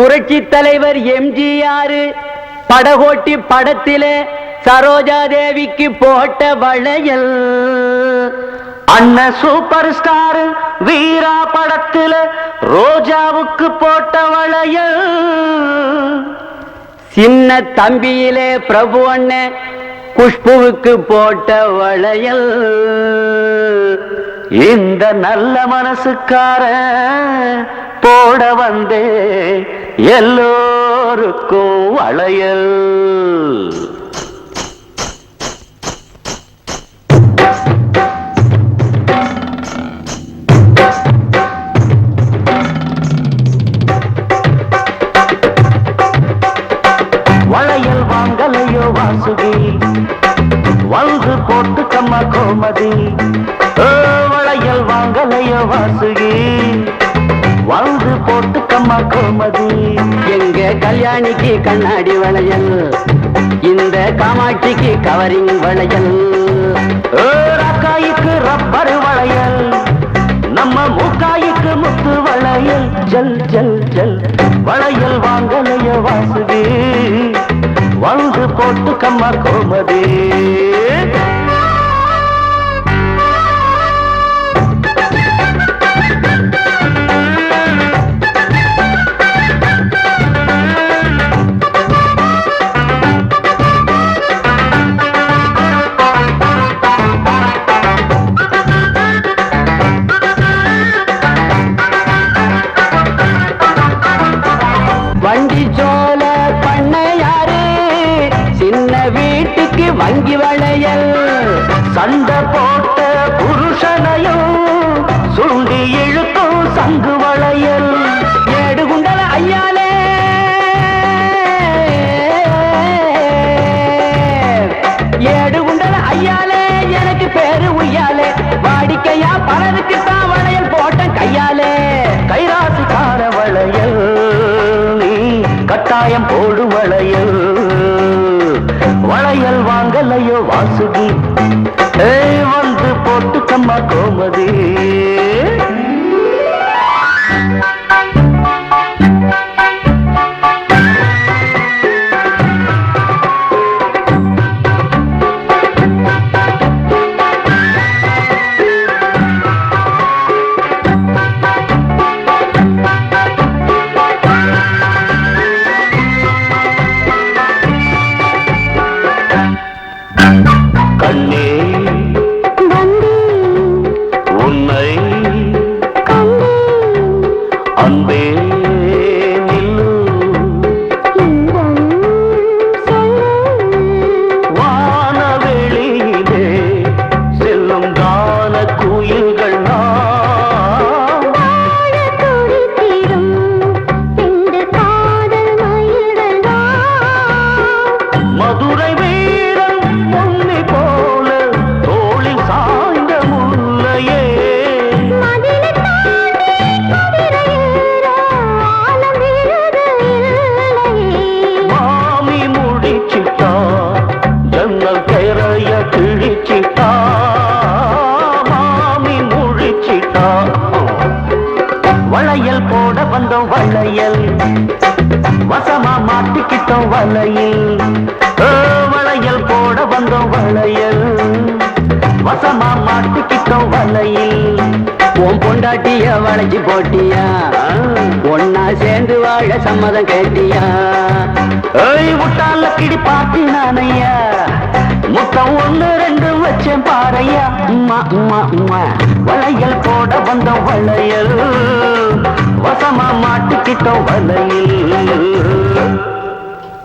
புரட்சி தலைவர் எம்ஜிஆர் படகோட்டி படத்திலே சரோஜா தேவிக்கு போட்ட வளையல். அண்ணன் சூப்பர் ஸ்டார் வீரா படத்தில ரோஜாவுக்கு போட்ட வளையல். சின்ன தம்பியிலே பிரபு அண்ணன் குஷ்புவுக்கு போட்ட வளையல். இந்த நல்ல மனசுக்கார போட வந்தே எல்லோருக்கும் வளையல். வளையல் வாங்கலையோ வாசுகி. வந்து போட்டு கம்மா கோமதி. வளையல் வாங்கலையோ வாசுகி. வந்து அம்மா கோமதி எங்க கல்யாணிக்கு கண்ணாடி வளையல் இந்த காமாட்சிக்கு கவரிங் வளையல். ராக்காய்க்கு ரப்பர் வளையல் நம்ம மூக்காய்க்கு முத்து வளையல். ஜல் ஜல் ஜல் வளையல் வாங்கலைய வாசுகி. வாழ்ந்து போட்டு கம்மா கோமதி. வண்டி சோல பண்ணையாரு சின்ன வீட்டுக்கு வங்கி வளையல் சண்டை போடு வளையல் வளையல் வாங்கலையோ வாசுகி. ஏய் வந்து போட்டுக்கம்மா கோமதி. அன்பே பொண்டாட்டிய வளைச்சு போட்டியா? ஒன்னா சேர்ந்து வாழ சம்மதம் கேட்டியா? ஏய் முட்டால கிடி பாத்தி நானையா? முத்தம் ஒண்ணு ரெண்டு வச்சேன் பாறையா? உம்மா உம்மா உம்மா. வளையல் போட வந்த வளையல்.